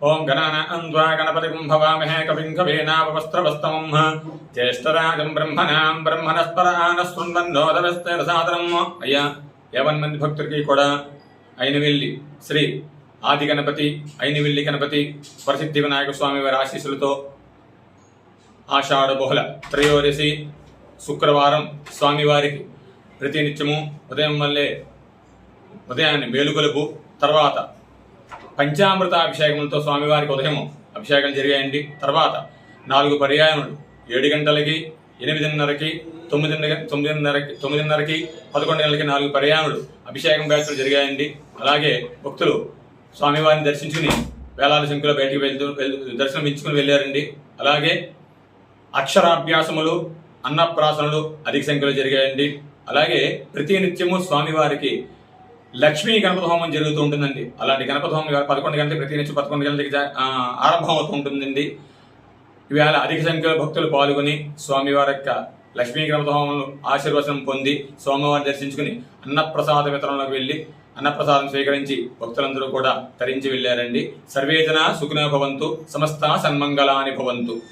ఓం గణానాం ద్వా గణపతిం భవామహే కవిం కవీనాపవస్త్రవస్తమం జ్యేష్ఠరాజం బ్రహ్మణాం బ్రహ్మణస్పరాన శృణ్వన్నోదవస్తేరసాదనం అయ్యా యవన్ మంది భక్తుడికి కూడా అయినవెల్లి శ్రీ ఆది గణపతి అయినవెల్లి గణపతి ప్రసిద్ధి వినాయక స్వామి వారి ఆశీస్సులతో ఆషాఢ బహుళ త్రయోదశి శుక్రవారం స్వామివారికి ప్రతినిత్యము ఉదయం వల్లే ఉదయాన్ని మేలుకొలుపు తర్వాత పంచామృత అభిషేకములతో స్వామివారికి ఉదయం అభిషేకం జరిగాయండి. తర్వాత నాలుగు పర్యాయములు. ఏడు గంటలకి ఎనిమిదిన్నరకి తొమ్మిదిన్నర తొమ్మిదిన్నరకి తొమ్మిదిన్నరకి పదకొండు గంటలకి నాలుగు పర్యాయములు అభిషేకం బ్యాచ్లు జరిగాయండి. అలాగే భక్తులు స్వామివారిని దర్శించుకుని వేలాల సంఖ్యలో బయటికి వెళ్తూ వెళ్తూ దర్శనం ఇచ్చుకుని వెళ్ళారండి. అలాగే అక్షరాభ్యాసములు అన్నప్రాసనలు అధిక సంఖ్యలో జరిగాయండి. అలాగే ప్రతి నిత్యము స్వామివారికి లక్ష్మీ గణపతి హోమం జరుగుతూ ఉంటుందండి. అలాంటి గణపతి హోమం పదకొండు గంటలకు ప్రతి నుంచి పదకొండు గంటలకి ఆరంభం అవుతూ ఉంటుందండి. ఇవాళ అధిక సంఖ్యలో భక్తులు పాల్గొని స్వామివారి యొక్క లక్ష్మీ గణపతి హోమంలో ఆశీర్వచనం పొంది స్వామివారిని దర్శించుకుని అన్నప్రసాద వితరణలోకి వెళ్ళి అన్నప్రసాదం స్వీకరించి భక్తులందరూ కూడా తరించి వెళ్ళారండి. సర్వేజన సుఖినో భవంతు సమస్త సన్మంగళాని భవంతు.